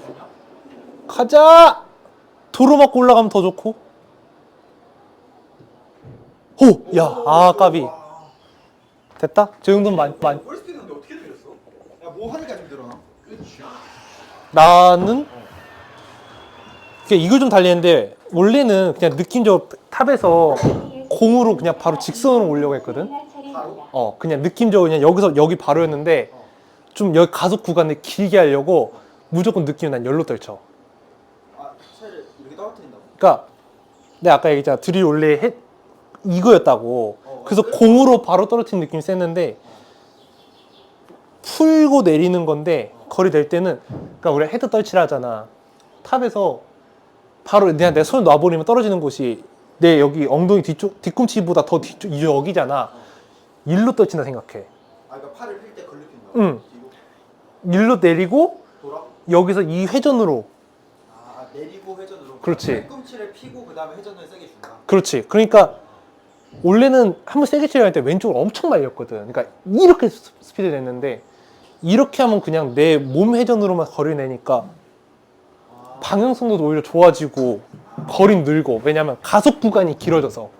주냐? 가자! 도로 맞고 올라가면 더 좋고. 호! 야, 아, 까비. 됐다? 저 정도는 많이, 많이. 올 수도 있는데 어떻게 들렸어? 야뭐 하니까 좀 늘어나? 그렇지. 나는 그냥 이걸 좀 달리는데 원래는 그냥 느낌적으로 탑에서 공으로 그냥 바로 직선으로 올려고 했거든. 어, 그냥 느낌적으로 그냥 여기서 여기 바로였는데 좀 여기 가속 구간을 길게 하려고 무조건 느낌은 난 열로 떨쳐. 아 차를 이렇게 떨어뜨린다고? 그러니까 내가 아까 얘기했잖아 드릴 원래 해, 이거였다고. 어, 그래서 그래? 공으로 바로 떨어뜨리는 느낌이 셌는데 풀고 내리는 건데 거리 낼 때는 그러니까 우리 헤드 떨치를 하잖아. 탑에서 바로 그냥 내손 놔버리면 떨어지는 곳이 내 여기 엉덩이 뒤쪽 뒤꿈치보다 더 뒤쪽 이 여기잖아. 일로 떨친다 생각해. 아 그러니까 팔을 필 때 걸리킨다. 응. 일로 내리고 돌아. 여기서 이 회전으로 아 내리고 회전으로. 그렇지. 팔꿈치를 피고 그 다음에 회전을 세게 준다. 그렇지. 그러니까 원래는 한 번 세게 치려 할 때 왼쪽을 엄청 말렸거든. 그러니까 이렇게 스- 스피드 냈는데 이렇게 하면 그냥 내 몸 회전으로만 거리 내니까 아. 방향성도 오히려 좋아지고 거리 늘고 왜냐면 가속 구간이 길어져서